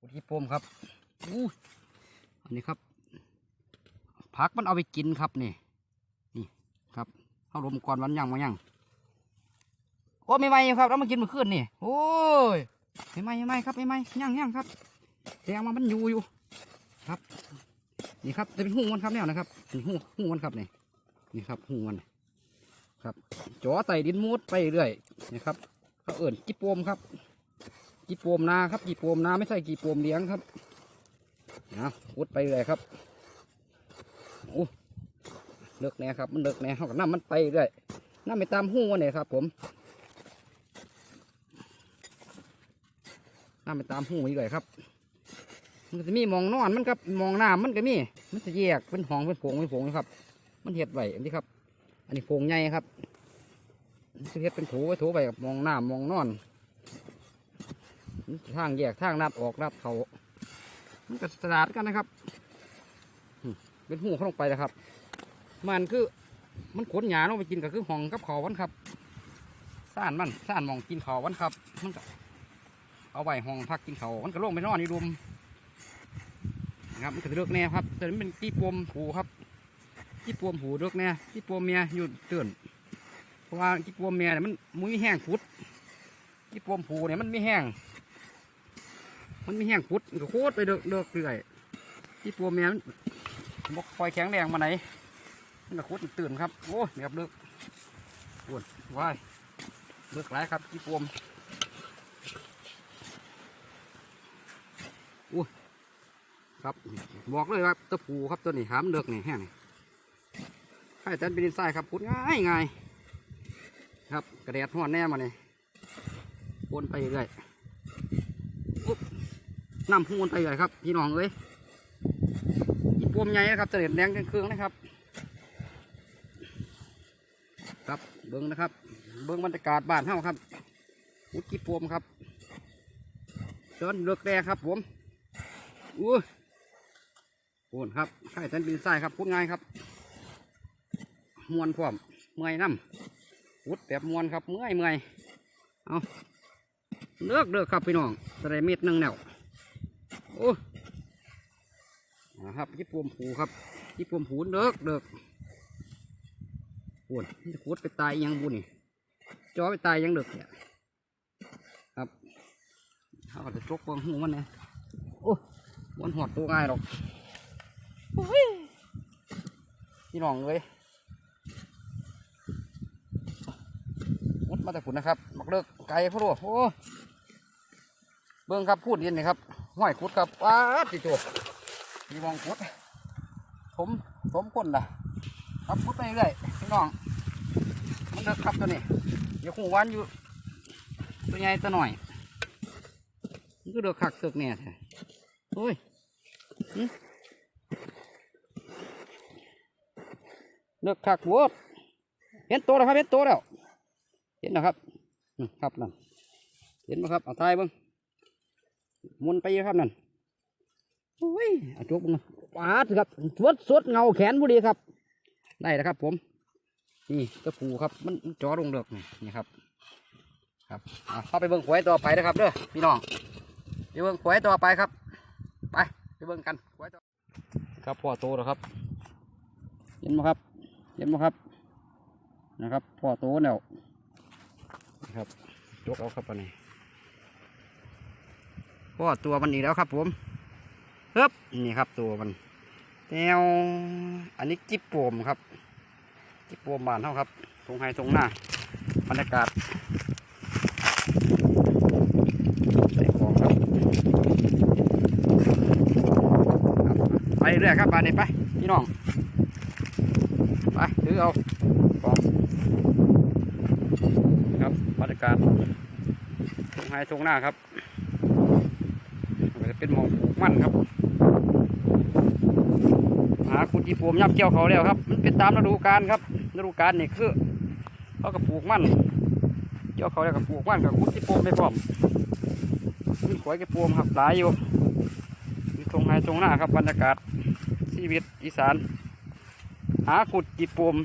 อุทิปมครับอู้อันนี้ครับผักมันเอาไปกินครับนี่นี่ครับเข้าลมก่อนวันยังมายังโอ้ไม่ไหมครับเรามากินเมื่อคืนนี่โอ้ยไม่ไหมไม่ไหมครับไม่ไหมยังยังครับแดงมามันอยู่อยู่ครับนี่ครับจะเป็นหูมันครับแนวนะครับนี่หูหูมันครับนี่นี่ครับหูมันครับจ่อไต่ดินมุดไปเรื่อยนี่ครับเขาเอิ่นจิโปมครับ จิโปมนาครับจิโปมนาไม่ใช่จิโปมเลี้ยงครับนะพุดไปเรื่อยครับโอ้เลิกแน่ครับมันเลิกแน่เขากับน้ำมันไปเรื่อยน้ำไปตามหูมันเนี่ยครับ ผมน้ำไปตามหูนี่เลยครับ มันจะมีมองนอนมันกับมองน้ำมันก็มีมันจะแยกเป็นห้องเป็นโผงเป็นโผงนะครับ มันเห็ดไว้อันนี้ครับ อันนี้โผงใหญ่ครับมันจะเห็ดเป็นโถไว้โถไว้กับมองน้ำมองนอน ทางแยกทางนัดออกนัดเขามันก็สะอาดกันนะครับเป็นหูเข้าลงไปนะครับ มันคือมันขนหยาลงไปกินก็คือห้องกับเขาวันครับซ่านมันซ่านมองกินเขาวันครับมันก็เอาไว้ห้องพักกินเขามันก็ลงไปนอนอยู่รุมนะครับมันก็เลือกแน่ครับแต่มันเป็นที่ปวมหูครับที่ปวมหูเลือกแน่ที่ปวมเมียอยู่เตือนเพราะว่าที่ปวมเมียเนี่ยมันมุ้ยแห้งพุดที่ปวมหูเนี่ยมันไม่แห้ง มันไม่แห้งพุดมันก็โคตรไปเลือกเลือกเรื่อยที่ปวมเมียมันบกคอยแข็งแรงมาไหนมันก็โคตรตื่นครับโอ้ยเนี่ยครับเลือกปวดว้ายเลือกหลายครับที่ปวมอู้ครับบอกเลยว่าตะปูครับตัวนี้หามเลือกนี่แห้งนี่ไข่แตนเป็นดินทรายครับพุดง่ายง่ายครับกระเดียดหัวแน่มาเนี่ยวนไปเรื่อย น้ำพูนไปเรื่อยครับ พี่น้องเอ้ยอีปวมใหญ่นะครับเสด็จแดงเครื่องนะครับ ครับเบิ้งนะครับ เบิ้งบรรยากาศบ้านเฮาครับอุดกีปวมครับเดินเลือกแร่ครับ ผมอู้โอนครับไข่แตนบินทรายครับพูดง่ายครับ มวนพร้อมเมื่อยน้ำพุดแบบมวนครับเมื่อยเมื่อยเอาเลือกเลือกครับพี่น้องสไลเม็ดหนึ่งแนว โอ้นะครับญี่ปุ่มผูครับญี่ปุ่มผูเลือกเลือกโอนจะพุดไปตายยังบุนี่จอไปตายยังเลือกเนี่ยครับเขาก็จะจกเบิ้งหูมันเนี่ยโอ้มันหอดตัวง่ายหรอกพี่น้องเลยมุดมาแต่ฝุ่นนะครับมักเลิกไก่พ่อรัวโอ้เบิ้งครับพูดเย็นนี่ครับ ห้อยขุดครับว้าดติโจมีมองขุดผมผมคนล่ะครับขุดไปเรื่อยพี่น้อง มันเลิกครับตัวนี้เดี๋ยวคงวันอยู่ตัวใหญ่ตัวหน่อยมันก็เลิกคักเสือกเนี่ยแท้โอ้ยเลือกคักโวดเห็นตัวแล้วครับเห็นตัวแล้ว เห็นนะครับ ครับนั่นเห็นไหมครับ เอาทายบิ้ง มุนไปอยู่ครับนั่นโอ้ยเอาจุกเบิ้งปาดครับสวดสวดเงาแขนพอดีครับ ได้แล้วครับ ผม นี่ตะปูครับ มันมันจ่อลงเลือกนี่นี่ครับ ครับเอาเข้าไปเบิ้งหวยต่อไปนะครับเด้อพี่น้องไปเบิ้งหวยต่อไปครับ ไปไปเบิ้งกันหวยต่อครับพ่อโตแล้วครับเห็นไหมครับ เห็นไหมครับ นะครับพ่อโตแล้วนะครับ ยกเอาครับอันนี้ พ่อตัวมันอีกแล้วครับผมเฮ้บนี่ครับตัวมันแนวอันนี้จิบโปมครับ จิบโปมบานเท่าครับตรงไฮตรงหน้าบรรยากาศใส่ของครับไปเรื่อยครับบานนี้ไปพี่น้องไปถือเอาของครับบรรยากาศตรงไฮตรงหน้าครับ เป็นหมองปลูกมั่นครับ หาคุณจีปวมยับเกี่ยวเขาแล้วครับ มันเป็นตามฤดูกาลครับฤดูกาลนี่คือเขาก็ปลูกมั่นเกี่ยวเขาแล้วก็ปลูกมั่นกับคุณจีปวมไปพร้อมมีขวยจีปวมครับหลายอยู่อยู่ตรงไฮตรงหน้าครับบรรยากาศชีวิตอีสาน หาขุดจีบปม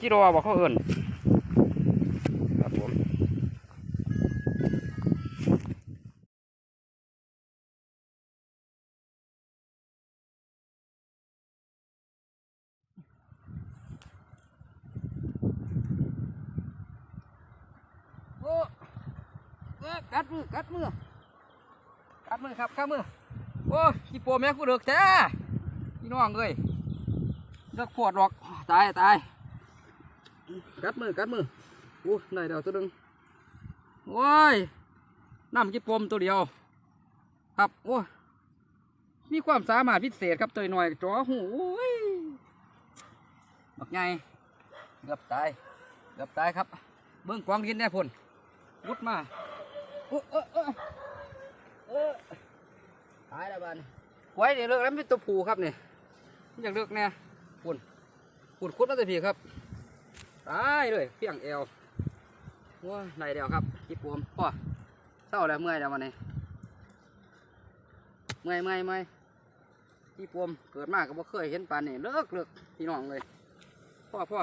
จีรอบอกเขาเอิ นกัดมือกัดมือกัดมือครับกัดมือโอ้ยขี้โปมแม่กูเดือกแท้พี่น้องเอ้ยเลือกปวดหรอกตายตายกัดมือกัดมืออู้ได้เดียวตัวหนึงโอ้ยน้ำขี้โปมตัวเดียว ครับโอ้ยมีความสามารถพิเศษครับตัวหน่อยจ่อหูโอ้ยบักใหญ่เกือบตายเกือบตายครับ เบิ้งกวางดินได้พ่นวุดมา ตายแล้วบ้านไว้เดี๋ยเลิกแล้วเป็นตัวผูครับเนี่ยอยากเลิกแน่พ่นพ่นคุดมาแต่พีครับตายเลยเพียงเอวว้าไหนเดียวครับพี่ปวมพ่อเศร้าแล้วเมื่อยแล้ววันนี้เมื่อยเมื่อยเมื่อยพี่ปวมเกิดมากก็บ่เคยเห็นปานนี่เลิกเลิกพี่น้องเลยพ่อพ่อ